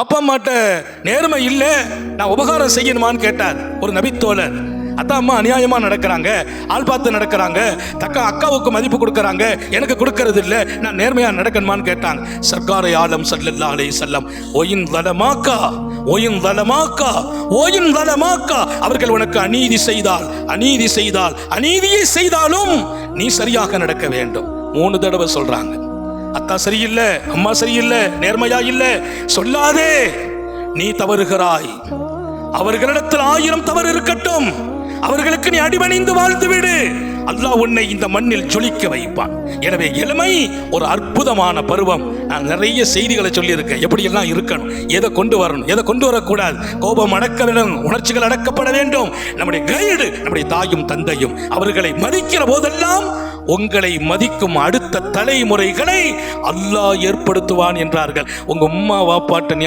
அப்பா அம்மாட்ட நேர்மை இல்லை நான் உபகாரம் செய்யணுமான்னு கேட்டார். ஒரு நபித்தோழர். அத்தா அம்மா அநியாயமாக நடக்கிறாங்க ஆள் பார்த்து நடக்கிறாங்க தக்க அக்காவுக்கு மதிப்பு கொடுக்குறாங்க எனக்கு கொடுக்கறது இல்லை நான் நேர்மையாக நடக்கணுமான்னு கேட்டாங்க. சர்க்காரை ஆலம் சல்லல்லா அலை செல்லம் ஒயின் தலமாக்கா ஒயின் தலமாக்கா ஒயின் வளமாக்கா அவர்கள் உனக்கு அநீதி செய்தால் அநீதி செய்தால் அநீதியை செய்தாலும் நீ சரியாக நடக்க வேண்டும். மூணு தடவை சொல்றாங்க. அத்தா சரியில்லை அம்மா சரியில்லை நேர்மையா இல்லை. சொல்லாதே நீ தவறுகிறாய். அவர்களிடத்தில் ஆயிரம் தவறு இருக்கட்டும். அவர்களுக்கு நீ அடிபணிந்து வாழ்ந்து விடு அல்லாஹ் உன்னை இந்த மண்ணில் ஜொலிக்க வைப்பான். எனவே இளமை ஒரு அற்புதமான பருவம். நான் நிறைய செய்திகளை சொல்லியிருக்கேன். எப்படியெல்லாம் இருக்கணும் எதை கொண்டு வரணும் எதை கொண்டு வரக்கூடாது கோபம் அடக்க வேண்டும் உணர்ச்சிகள் அடக்கப்பட வேண்டும். நம்முடைய கைடு நம்முடைய தாயும் தந்தையும் அவர்களை மதிக்கிற போதெல்லாம் உங்களை மதிக்கும் அடுத்த தலைமுறைகளை அல்லாஹ் ஏற்படுத்துவான் என்றார்கள். உங்க உம்மா வாப்பாட்ட நீ